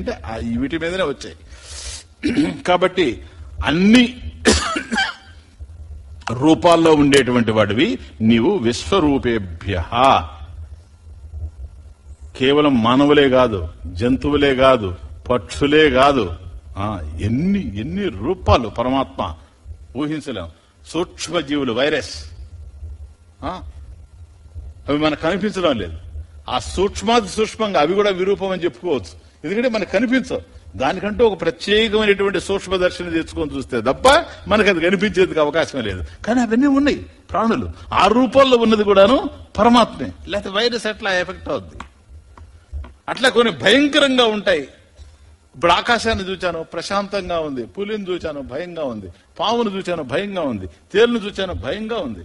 అంటే వీటి మీదనే వచ్చాయి. కాబట్టి అన్ని రూపాల్లో ఉండేటువంటి వాడివి నీవు విశ్వరూపేభ్య. కేవలం మానవులే కాదు జంతువులే కాదు పక్షులే కాదు ఆ, ఎన్ని ఎన్ని రూపాలు పరమాత్మ ఊహించలేం. సూక్ష్మజీవులు వైరస్ ఆ, అవి మనకు కనిపించడం లేదు. ఆ సూక్ష్మాది సూక్ష్మంగా అవి కూడా విరూపం అని చెప్పుకోవచ్చు. ఎందుకంటే మనకు కనిపించవు. దానికంటూ ఒక ప్రత్యేకమైనటువంటి సూక్ష్మ దర్శనం తెచ్చుకొని చూస్తే తప్ప మనకు అది కనిపించేందుకు అవకాశం లేదు. కానీ అవన్నీ ఉన్నాయి ప్రాణులు. ఆ రూపంలో ఉన్నది కూడాను పరమాత్మే. లేకపోతే వైరస్ ఎట్లా ఎఫెక్ట్ అవుద్ది? అట్లా కొన్ని భయంకరంగా ఉంటాయి. ఇప్పుడు ఆకాశాన్ని చూచాను ప్రశాంతంగా ఉంది. పులిని చూచాను భయంగా ఉంది. పావును చూచాను భయంగా ఉంది. తేలును చూచాను భయంగా ఉంది.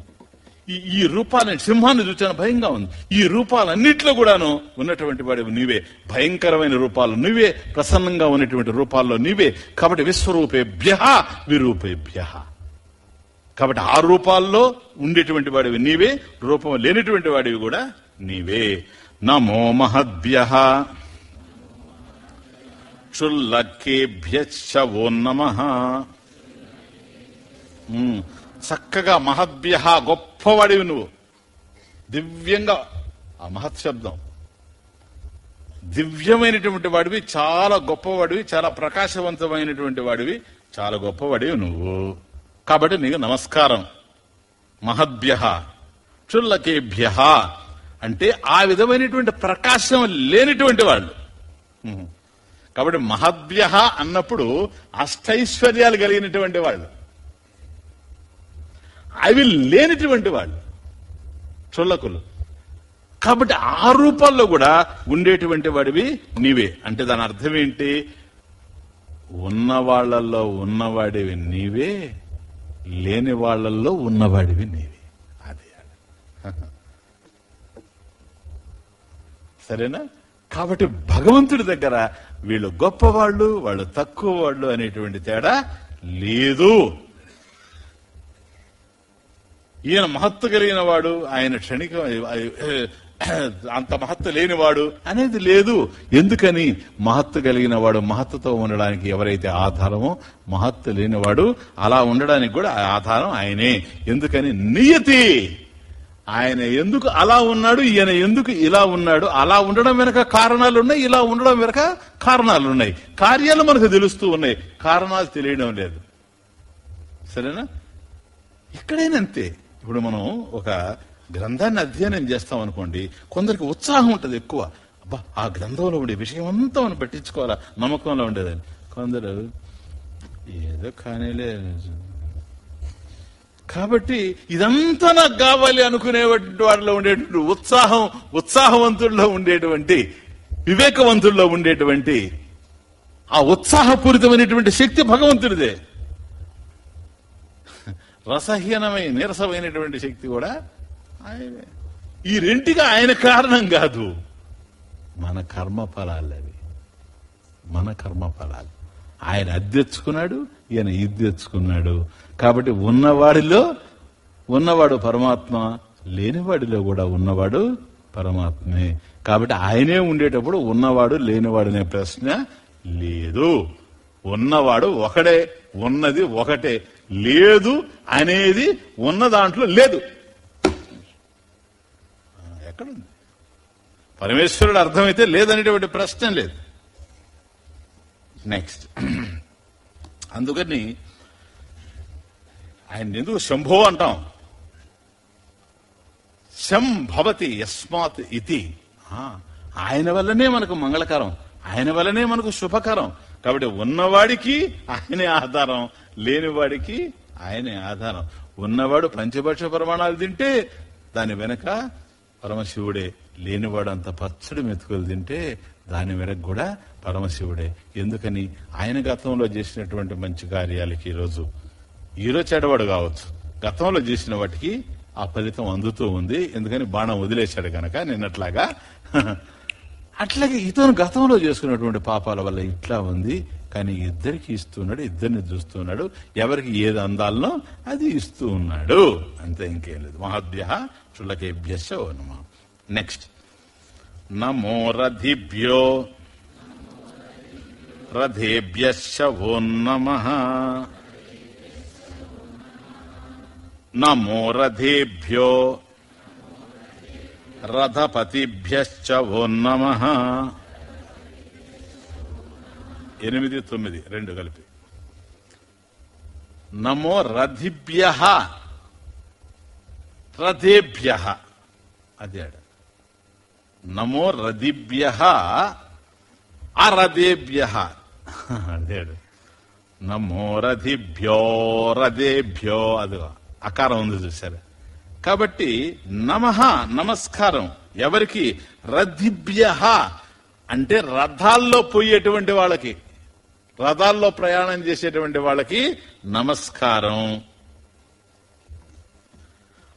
ఈ ఈ రూపాలని సింహాన్ని చూచాను భయంగా ఉంది. ఈ రూపాలన్నిట్లో కూడాను ఉన్నటువంటి వాడివి నీవే. భయంకరమైన రూపాలు నువ్వే ప్రసన్నంగా ఉన్నటువంటి రూపాల్లో నీవే. కాబట్టి విశ్వరూపేభ్య విరూపేభ్య. కాబట్టి ఆ రూపాల్లో ఉండేటువంటి వాడివి నీవే. రూపం లేనటువంటి వాడివి కూడా నీవే. నమో మహద్భ్య. క్షుల్లకేభ్యశ్చ నమ. చక్కగా మహద్భ్య గొప్పవాడివి నువ్వు. దివ్యంగా. ఆ మహత్ శబ్దం. దివ్యమైనటువంటి వాడివి చాలా గొప్పవాడివి చాలా ప్రకాశవంతమైనటువంటి వాడివి చాలా గొప్పవాడివి నువ్వు. కాబట్టి నీకు నమస్కారం. మహద్భ్య క్షుల్లకేభ్య అంటే ఆ విధమైనటువంటి ప్రకాశం లేనిటువంటి వాళ్ళు. కాబట్టి మహద్భ్య అన్నప్పుడు అష్టైశ్వర్యాలు కలిగినటువంటి వాళ్ళు. అవి లేనిటువంటి వాళ్ళు. చుల్లకులు. కాబట్టి ఆ రూపాల్లో కూడా ఉండేటువంటి వాడివి నీవే. అంటే దాని అర్థం ఏంటి? ఉన్న వాళ్ళల్లో ఉన్నవాడివి నీవే లేని వాళ్ళల్లో ఉన్నవాడివి నీవే. అదే. సరేనా? కాబట్టి భగవంతుడి దగ్గర వీళ్ళు గొప్పవాళ్ళు వాళ్ళు తక్కువ వాళ్ళు అనేటువంటి తేడా లేదు. ఈయన మహత్తు కలిగిన వాడు ఆయన క్షణిక అంత మహత్తు లేనివాడు అనేది లేదు. ఎందుకని? మహత్తు కలిగిన వాడు మహత్తుతో ఉండడానికి ఎవరైతే ఆధారమో మహత్తు లేనివాడు అలా ఉండడానికి కూడా ఆ ఆధారం ఆయనే. ఎందుకని? నియతి! ఆయన ఎందుకు అలా ఉన్నాడు? ఈయన ఎందుకు ఇలా ఉన్నాడు? అలా ఉండడం వెనక కారణాలు ఉన్నాయి ఇలా ఉండడం వెనక కారణాలు ఉన్నాయి కార్యాలు మనకు తెలుస్తూ ఉన్నాయి. కారణాలు తెలియడం లేదు. సరేనా? ఎక్కడైనా అంతే. ఇప్పుడు మనం ఒక గ్రంథాన్ని అధ్యయనం చేస్తాం అనుకోండి కొందరికి ఉత్సాహం ఉంటుంది ఎక్కువ. అబ్బా ఆ గ్రంథంలో ఉండే విషయం అంతా మనం పెట్టించుకోవాలా? నమ్మకంలో ఉండేదని. కొందరు ఏదో కానీలే. కాబట్టి ఇదంతా నాకు కావాలి అనుకునే వాళ్ళలో ఉండేటువంటి ఉత్సాహం ఉత్సాహవంతుల్లో ఉండేటువంటి వివేకవంతుల్లో ఉండేటువంటి ఆ ఉత్సాహపూరితమైనటువంటి శక్తి భగవంతుడిదే. రసహీనమై నీరసమైనటువంటి శక్తి కూడా ఆయనే. ఈ రెంటిగా ఆయన కారణం కాదు. మన కర్మ ఫలాలు అవి. మన కర్మ ఫలాలు. ఆయన అది తెచ్చుకున్నాడు ఈయన ఇది తెచ్చుకున్నాడు. కాబట్టి ఉన్నవాడిలో ఉన్నవాడు పరమాత్మ లేనివాడిలో కూడా ఉన్నవాడు పరమాత్మే. కాబట్టి ఆయనే ఉండేటప్పుడు ఉన్నవాడు లేనివాడు అనే ప్రశ్న లేదు. ఉన్నవాడు ఒకడే ఉన్నది ఒకటే. లేదు అనేది ఉన్న దాంట్లో లేదు. ఎక్కడుంది? పరమేశ్వరుడు అర్థమైతే లేదనేటువంటి ప్రశ్న లేదు. నెక్స్ట్ అందుకని ఆయన ఎందుకు శంభో అంటాం? శం భవతి యస్మాత్ ఇది ఆ, ఆయన వల్లనే మనకు మంగళకరం. ఆయన వల్లనే మనకు శుభకరం. కాబట్టి ఉన్నవాడికి ఆయనే ఆధారం. లేనివాడికి ఆయనే ఆధారం. ఉన్నవాడు పంచభక్ష ప్రమాణాలు తింటే దాని వెనక పరమశివుడే లేనివాడు అంత పచ్చడి మెతుకులు తింటే దాని వెనక కూడా పరమశివుడే. ఎందుకని? ఆయన గతంలో చేసినటువంటి మంచి కార్యాలకి ఈరోజు ఈరోజు చెడవాడు కావచ్చు. గతంలో చేసిన వాటికి ఆ ఫలితం అందుతూ ఉంది. ఎందుకని? బాణం వదిలేశాడు గనక నిన్నట్లాగా. అట్లాగే ఇతను గతంలో చేసుకున్నటువంటి పాపాల వల్ల ఇట్లా ఉంది. కానీ ఇద్దరికి ఇస్తున్నాడు ఇద్దరిని చూస్తున్నాడు ఎవరికి ఏది అందాలనో అది ఇస్తూ ఉన్నాడు. అంతే ఇంకేం లేదు. మహాభ్య చుల్లకేభ్యశ ఓ నమ నెక్స్ట్ నమో రథిభ్యో రథేభ్యశ్చ ఓ నమ నమో రథేభ్యో రథపతిభ్యశ్చ ఓ నమ ఎనిమిది తొమ్మిది రెండు కలిపి. నమో రథిభ్య. రథేభ్య. అది ఆడ. నమో రథిభ్య. అరథేభ్య. అదే నమో రథిభ్యో రథేభ్యో అది అకారం ఉంది చూసారా కాబట్టి నమ నమస్కారం. ఎవరికి? రథిభ్య. అంటే రథాల్లో పోయేటువంటి వాళ్ళకి. రథాల్లో ప్రయాణం చేసేటువంటి వాళ్ళకి నమస్కారం.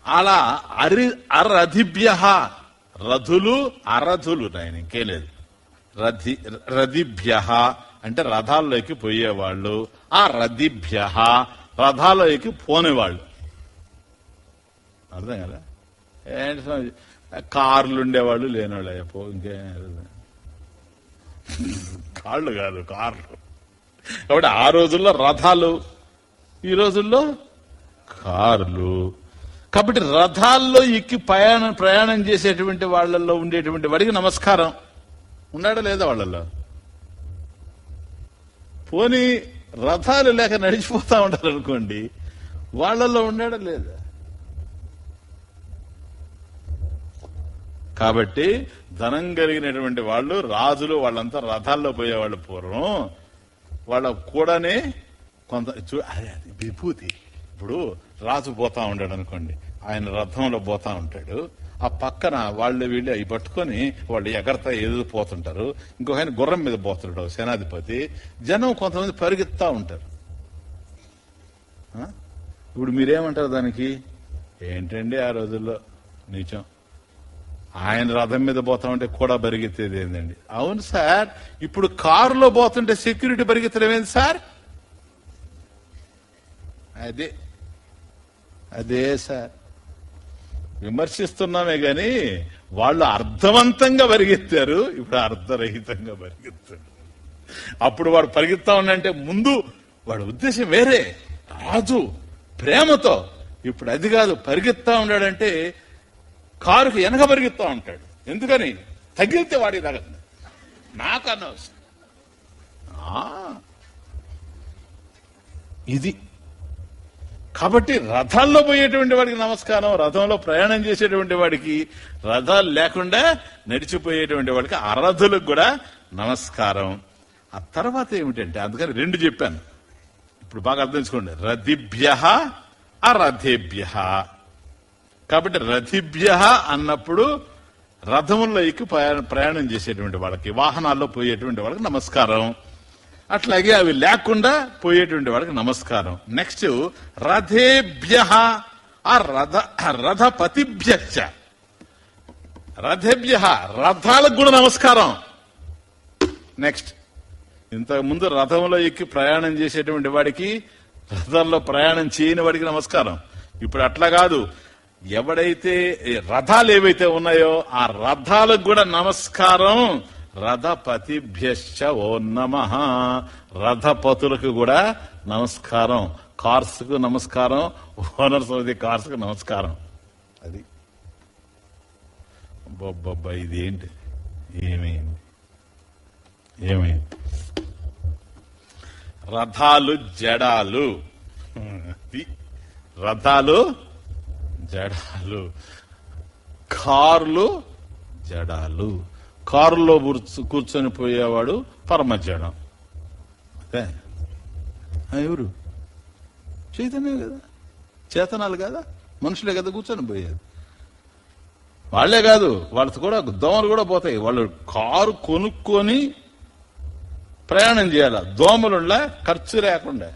అలా అరి అరధిభ్య రథులు అరథులు నాయన ఇంకే లేదు. రథి రథిభ్య అంటే రథాల్లోకి పోయేవాళ్ళు. ఆ రథిభ్య రథాల్లోకి పోనేవాళ్ళు. అర్థం కదా? ఏంటి కార్లు ఉండేవాళ్ళు లేనివాళ్ళు అయ్యా, పో ఇంకే కాళ్ళు కాదు కార్లు. కాబట్టి ఆ రోజుల్లో రథాలు ఈ రోజుల్లో కార్లు. కాబట్టి రథాల్లో ఎక్కి ప్రయాణం ప్రయాణం చేసేటువంటి వాళ్ళల్లో ఉండేటువంటి వాడికి నమస్కారం. ఉన్నాడా లేదా వాళ్ళల్లో? పోనీ రథాలు లేక నడిచిపోతా ఉంటారు అనుకోండి వాళ్ళల్లో ఉన్నాడా లేదా? కాబట్టి ధనం కలిగినటువంటి వాళ్ళు రాజులు వాళ్ళంతా రథాల్లో పోయేవాళ్ళు పూర్వం. వాళ్ళ కూడానే కొంత చూ- అది విభూతి. ఇప్పుడు రాజు పోతా ఉంటాడు అనుకోండి. ఆయన రథంలో పోతా ఉంటాడు. ఆ పక్కన వాళ్ళు వీళ్ళు అవి పట్టుకొని వాళ్ళు ఎగరతా ఎదురు పోతుంటారు. ఇంకొక ఆయన గుర్రం మీద పోతుంటాడు సేనాధిపతి. జనం కొంతమంది పరిగెత్తా ఉంటారు. ఇప్పుడు మీరేమంటారు దానికి? ఏంటండి ఆ రోజుల్లో? నీచం ఆయన రథం మీద పోతా ఉంటే కూడా పరిగెత్తేది ఏందండి? అవును సార్. ఇప్పుడు కారులో పోతుంటే సెక్యూరిటీ పరిగెత్తడం ఏంది సార్? అదే. అదే సార్. విమర్శిస్తున్నామే గాని వాళ్ళు అర్థవంతంగా పరిగెత్తారు ఇప్పుడు అర్థరహితంగా పరిగెత్తారు అప్పుడు వాడు పరిగెత్తా ఉండంటే ముందు వాడి ఉద్దేశం వేరే. రాజు ప్రేమతో ఇప్పుడు అది కాదు పరిగెత్తా ఉన్నాడంటే కారుకు వెనక పరిగెత్తా ఉంటాడు. ఎందుకని? తగిలితే వాడి తగదు నాకు అనవసరం ఇది. కాబట్టి రథాల్లో పోయేటువంటి వాడికి నమస్కారం రథంలో ప్రయాణం చేసేటువంటి వాడికి రథాలు లేకుండా నడిచిపోయేటువంటి వాడికి అరథులకు కూడా నమస్కారం. ఆ తర్వాత ఏమిటంటే అందుకని రెండు చెప్పాను. ఇప్పుడు బాగా అర్థం చేసుకోండి. రథిభ్య అరథేభ్య కాబట్టి రథిభ్య అన్నప్పుడు రథంలో ఎక్కి ప్రయాణం చేసేటువంటి వాళ్ళకి వాహనాల్లో పోయేటువంటి వాళ్ళకి నమస్కారం. అట్లాగే అవి లేకుండా పోయేటువంటి వాళ్ళకి నమస్కారం. నెక్స్ట్ రథేభ్య ఆ రథ రథపతిభ్య రథేభ్య రథాలకు కూడా నమస్కారం. నెక్స్ట్ ఇంతకు ముందు రథంలో ఎక్కి ప్రయాణం చేసేటువంటి వాడికి రథంలో ప్రయాణం చేయని వాడికి నమస్కారం. ఇప్పుడు అట్లా కాదు. ఎవడైతే రథాలు ఏవైతే ఉన్నాయో ఆ రథాలకు కూడా నమస్కారం. రథపతిభ్యశ్చ ఓ నమ. రథపతులకు కూడా నమస్కారం. కార్స్కు నమస్కారం. ఓనర్స్ ఆఫ్ ది కార్స్కు నమస్కారం. అది. బొబ్బబ్బా ఇదేంటి? ఏమైంది? ఏమైంది? రథాలు జడాలు. రథాలు జడాలు. కార్లు? జడాలు. కారులో కూర్చు- కూర్చొని పోయేవాడు పరమ జడం అదే. ఆ, ఎవరు? చైతన్యం కదా. చేతనాలు కదా. మనుషులే కదా కూర్చొని పోయేది. వాళ్ళే కాదు వాళ్ళతో కూడా దోమలు కూడా పోతాయి. వాళ్ళు కారు కొనుక్కొని ప్రయాణం చేయాల? దోమలుండా ఖర్చు లేకుండా.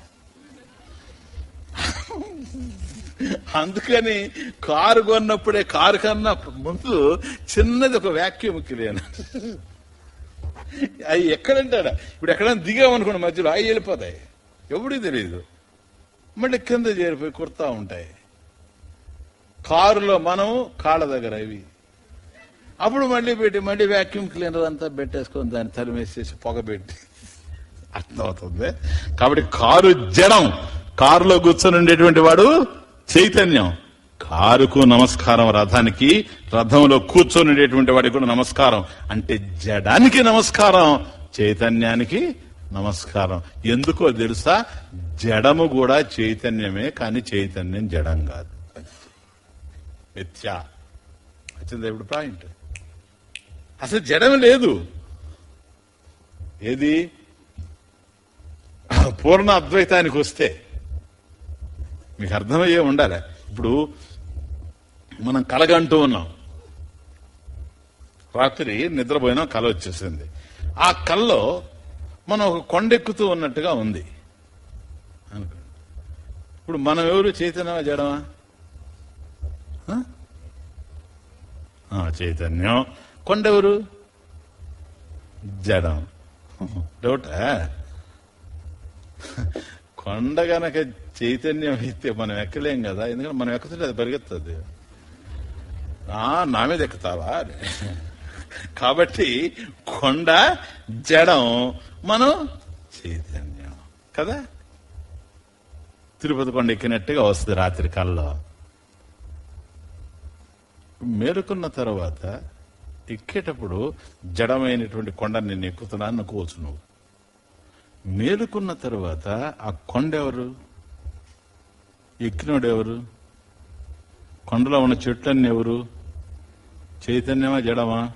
అందుకని కారు కొన్నప్పుడే కారు కన్నా ముందు చిన్నది ఒక వ్యాక్యూమ్ క్లియర్ అవి ఎక్కడంటాడా? ఇప్పుడు ఎక్కడైనా దిగామనుకోండి మధ్యలో అవి వెళ్ళిపోతాయి. ఎవడికి తెలియదు మళ్ళీ కింద చేరిపోయి కుర్తా ఉంటాయి. కారులో మనం కాళ్ళ దగ్గర ఇవి అప్పుడు మళ్ళీ పెట్టి మళ్ళీ వ్యాక్యూమ్ క్లీనర్ అంతా పెట్టేసుకొని దాన్ని తరిమేసేసి పొగ పెట్టి. అర్థమవుతుంది? కాబట్టి కారు జడం కారులో కూర్చొని ఉండేటువంటి వాడు చైతన్యం. కారుకు నమస్కారం రథానికి రథంలో కూర్చొనిండేటువంటి వాడికి కూడా నమస్కారం. అంటే జడానికి నమస్కారం చైతన్యానికి నమస్కారం. ఎందుకో తెలుసా? జడము కూడా చైతన్యమే కానీ చైతన్యం జడం కాదు. మిథ్యా. వచ్చింది ఇప్పుడు పాయింట్? అసలు జడం లేదు. ఏది? పూర్ణ అద్వైతానికి వస్తే. మీకు అర్థమయ్యే ఉండాలి. ఇప్పుడు మనం కలగంటూ ఉన్నాం. రాత్రి నిద్రపోయినా కల వచ్చేసింది. ఆ కల్లో మనం ఒక కొండెక్కుతూ ఉన్నట్టుగా ఉంది. అనుకోండి. ఇప్పుడు మనం ఎవరు? చైతన్యమా జడమా? ఆ? చైతన్యం. కొండెవరు జడం. డౌటా? కొండ గనక చైతన్యం అయితే మనం ఎక్కలేం కదా. ఎందుకంటే మనం ఎక్కుతుంటే అది పరిగెత్తుంది. ఆ, నా మీద ఎక్కుతావా? కాబట్టి కొండ జడం మనం చైతన్యం. కదా? తిరుపతి కొండ ఎక్కినట్టుగా వస్తుంది రాత్రి కల్లో. మేలుకున్న తర్వాత ఎక్కేటప్పుడు జడమైనటువంటి కొండ నేను ఎక్కుతున్నాను అనుకోవచ్చు నువ్వు. మేలుకున్న తర్వాత ఆ కొండ ఎవరు? ఎక్కినోడు ఎవరు? కొండలో ఉన్న చెట్లన్నీ ఎవరు? చైతన్యమా జడమా?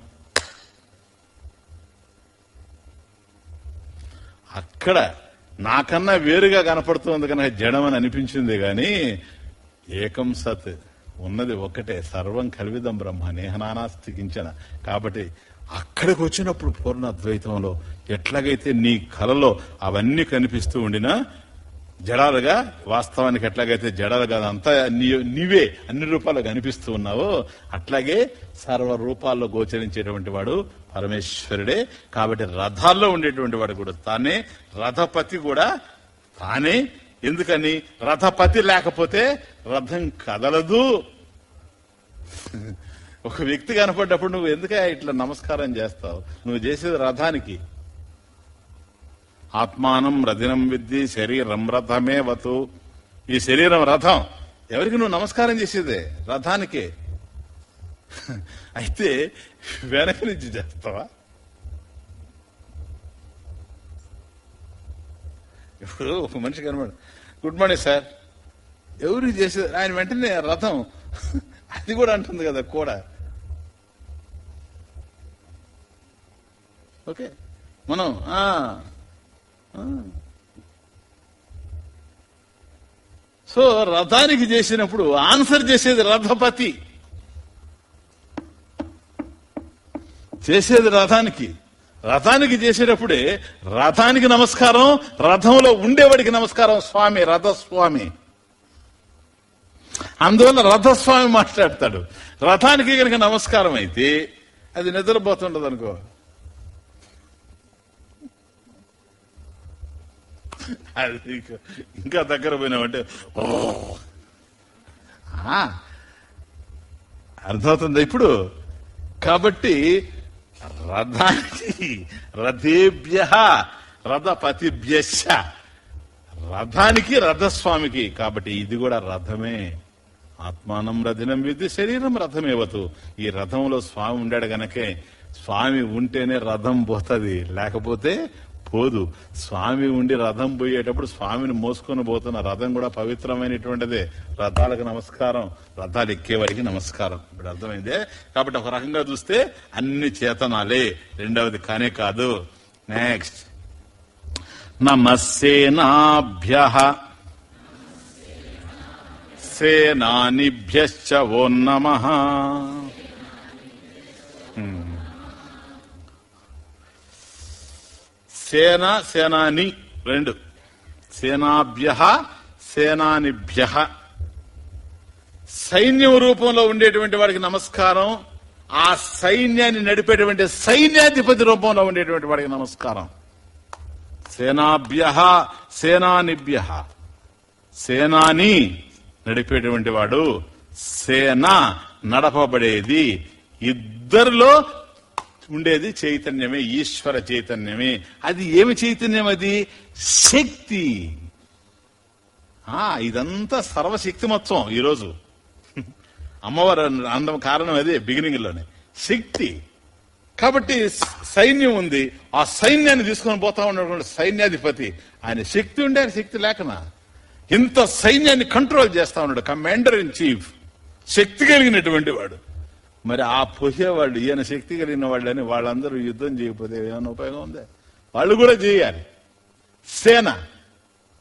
అక్కడ నాకన్నా వేరుగా కనపడుతుంది కనుక జడమని అనిపించింది గాని ఏకం సత్ ఉన్నది ఒకటే సర్వం కలివిదం బ్రహ్మ నేహనానాస్తి కించన. కాబట్టి అక్కడికి వచ్చినప్పుడు పూర్ణ అద్వైతంలో ఎట్లాగైతే నీ కలలో అవన్నీ కనిపిస్తూ ఉండినా జడాలుగా వాస్తవానికి ఎట్లాగైతే జడాలుగా అంతా నీవే అన్ని రూపాల్లో కనిపిస్తూ ఉన్నావో అట్లాగే సర్వ రూపాల్లో గోచరించేటువంటి వాడు పరమేశ్వరుడే. కాబట్టి రథాల్లో ఉండేటువంటి వాడు కూడా తానే రథపతి కూడా తానే. ఎందుకని? రథపతి లేకపోతే రథం కదలదు. ఒక వ్యక్తి కనపడ్డప్పుడు నువ్వు ఎందుకే ఇట్లా నమస్కారం చేస్తావు? నువ్వు చేసేది రథానికి. ఆత్మానం రథినం విద్ది శరీరం రథమే వతు ఈ శరీరం రథం. ఎవరికి నువ్వు నమస్కారం చేసేదే? రథానికి. అయితే వెనక నుంచి చేస్తావా? ఇప్పుడు ఒక మనిషి కనబడు. Good morning sir. ఎవరు చేసేది? ఆయన వెంటనే రథం. అది కూడా అంటుంది కదా కూడా. ఓకే. మనం సో రథానికి చేసినప్పుడు ఆన్సర్ చేసేది రథపతి. చేసేది రథానికి. రథానికి చేసేటప్పుడే రథానికి నమస్కారం రథంలో ఉండేవాడికి నమస్కారం స్వామి రథస్వామి. అందువల్ల రథస్వామి మాట్లాడతాడు. రథానికి కనుక నమస్కారం అయితే అది నిద్రపోతుండదు అనుకో అది ఇంకా- దగ్గర పోయినామంటే ఓ అర్థమవుతుంది ఇప్పుడు. కాబట్టి రథానికి రథేభ్య రథపతిభ్యశ రథానికి రథస్వామికి. కాబట్టి ఇది కూడా రథమే. ఆత్మానం రథినం విద్య శరీరం రథమేవతు. ఈ రథంలో స్వామి ఉండాడు గనకే స్వామి ఉంటేనే రథం పోతుంది. లేకపోతే పోదు. స్వామి ఉండి రథం పోయేటప్పుడు స్వామిని మోసుకొని పోతున్న రథం కూడా పవిత్రమైనటువంటిదే. రథాలకు నమస్కారం. రథాలు ఎక్కేవారికి నమస్కారం. ఇప్పుడు అర్థమైందే? కాబట్టి ఒక రకంగా చూస్తే అన్ని చేతనాలే. రెండవది కానే కాదు. నెక్స్ట్ నమస్సేనాభ్య సేనానిభ్యశ్చ ఓ నమ. సేన సేనాని రెండు. సేనాభ్య సేనానిభ్య. సైన్యం రూపంలో ఉండేటువంటి వాడికి నమస్కారం ఆ సైన్యాన్ని నడిపేటువంటి సైన్యాధిపతి రూపంలో ఉండేటువంటి వాడికి నమస్కారం. సేనాభ్య సేనానిభ్య. సేనాని నడిపేటువంటి వాడు సేన నడపబడేది ఇద్దరిలో ఉండేది చైతన్యమే ఈశ్వర చైతన్యమే. అది ఏమి చైతన్యం అది? శక్తి. ఆ ఇదంతా సర్వశక్తిమత్వం ఈరోజు. అమ్మవారు అందం కారణం అదే బిగినింగ్లోనే. శక్తి. కాబట్టి సైన్యం ఉంది. ఆ సైన్యాన్ని తీసుకొని పోతా ఉన్నటువంటి సైన్యాధిపతి. ఆయన శక్తి ఉండే ఆయన శక్తి లేకనా? ఇంత సైన్యాన్ని కంట్రోల్ చేస్తా ఉన్నాడు కమాండర్ ఇన్ చీఫ్ శక్తి కలిగినటువంటి వాడు. మరి ఆ పోయేవాళ్ళు ఈయన శక్తి కలిగిన వాళ్ళని వాళ్ళందరూ యుద్ధం చేయకపోతే ఏమైనా ఉపయోగం ఉందా? వాళ్ళు కూడా చేయాలి. సేన.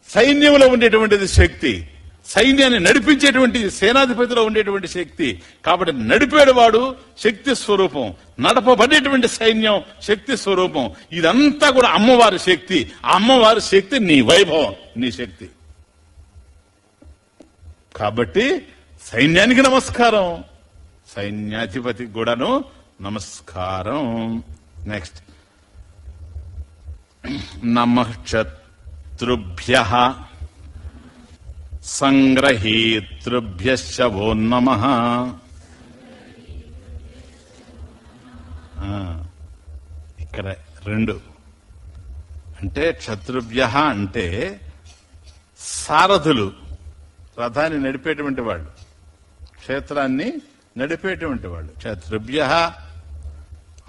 సైన్యంలో ఉండేటువంటిది శక్తి. సైన్యాన్ని నడిపించేటువంటి సేనాధిపతిలో ఉండేటువంటి శక్తి. కాబట్టి నడిపేడు వాడు శక్తి స్వరూపం. నడపబడేటువంటి సైన్యం శక్తి స్వరూపం. ఇదంతా కూడా అమ్మవారి శక్తి. అమ్మవారి శక్తి నీ వైభవం నీ శక్తి. కాబట్టి సైన్యానికి నమస్కారం. సైన్యాధిపతి కూడాను నమస్కారం. నెక్స్ట్ నమక్షత్రుభ్య సంగ్రహీతృభ్యశ్చ నమ. ఇక్కడ రెండు. అంటే క్షత్రుభ్య అంటే సారథులు రథాన్ని నడిపేటువంటి వాళ్ళు క్షేత్రాన్ని నడిపేటువంటి వాళ్ళు. క్షత్రుభ్య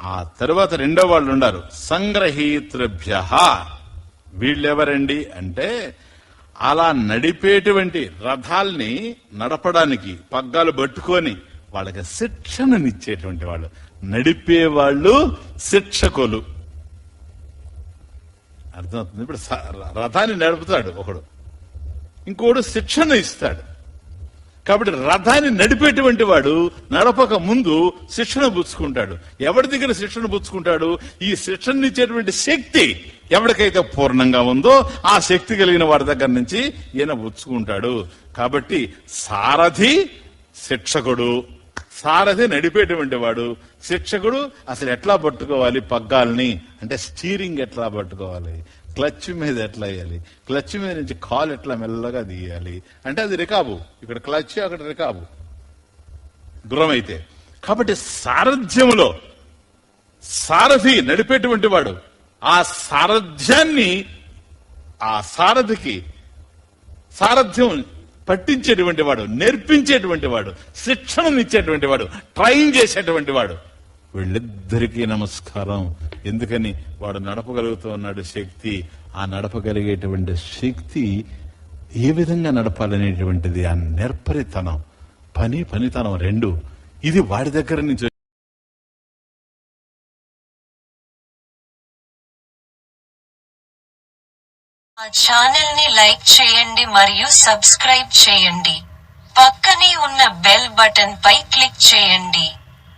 ఆ తర్వాత రెండో వాళ్ళు ఉన్నారు. సంగ్రహీతృభ్య. వీళ్ళెవరండి? అంటే అలా నడిపేటువంటి రథాల్ని నడపడానికి పగ్గాలు పట్టుకొని వాళ్ళకి శిక్షణనిచ్చేటువంటి వాళ్ళు. నడిపే వాళ్ళు శిక్షకులు. అర్థమవుతుంది? ఇప్పుడు స- రథాన్ని నడుపుతాడు ఒకడు. ఇంకోడు శిక్షణ ఇస్తాడు. కాబట్టి రథాన్ని నడిపేటువంటి వాడు నడపక ముందు శిక్షణ పుచ్చుకుంటాడు. ఎవరి దగ్గర శిక్షణ పుచ్చుకుంటాడు? ఈ శిక్షణ ఇచ్చేటువంటి శక్తి ఎవరికైతే పూర్ణంగా ఉందో ఆ శక్తి కలిగిన వాడి దగ్గర నుంచి ఈయన పుచ్చుకుంటాడు. కాబట్టి సారథి శిక్షకుడు. సారథి నడిపేటువంటి వాడు. శిక్షకుడు అసలు ఎట్లా పట్టుకోవాలి? పగ్గాల్ని. అంటే స్టీరింగ్ ఎట్లా పట్టుకోవాలి? క్లచ్ మీద ఎట్లా వేయాలి? క్లచ్ మీద నుంచి కాల్ ఎట్లా మెల్లగా తీయాలి అంటే అది రికాబు. ఇక్కడ క్లచ్ అక్కడ రికాబు. గుర్రం అయితే కాబట్టి సారథ్యములో సారథి నడిపేటువంటి వాడు ఆ సారథ్యాన్ని ఆ సారథికి సారథ్యం పట్టించేటువంటి వాడు నేర్పించేటువంటి వాడు శిక్షణనిచ్చేటువంటి వాడు ట్రైన్ చేసేటువంటి వాడు. వీళ్ళిద్దరికీ నమస్కారం. ఎందుకని వాడు నడపగలుగుతూ ఉన్నాడు శక్తి ఆ నడపగలిగేటువంటి శక్తి ఏ విధంగా నడపాలనేటువంటిది ఆ నెర్పరితనం పని పనితనం రెండు. ఇది వాడి దగ్గర నుంచి మా ఛానల్ని లైక్ చేయండి మరియు సబ్స్క్రైబ్ చేయండి. పక్కనే ఉన్న బెల్ బటన్ పై క్లిక్ చేయండి.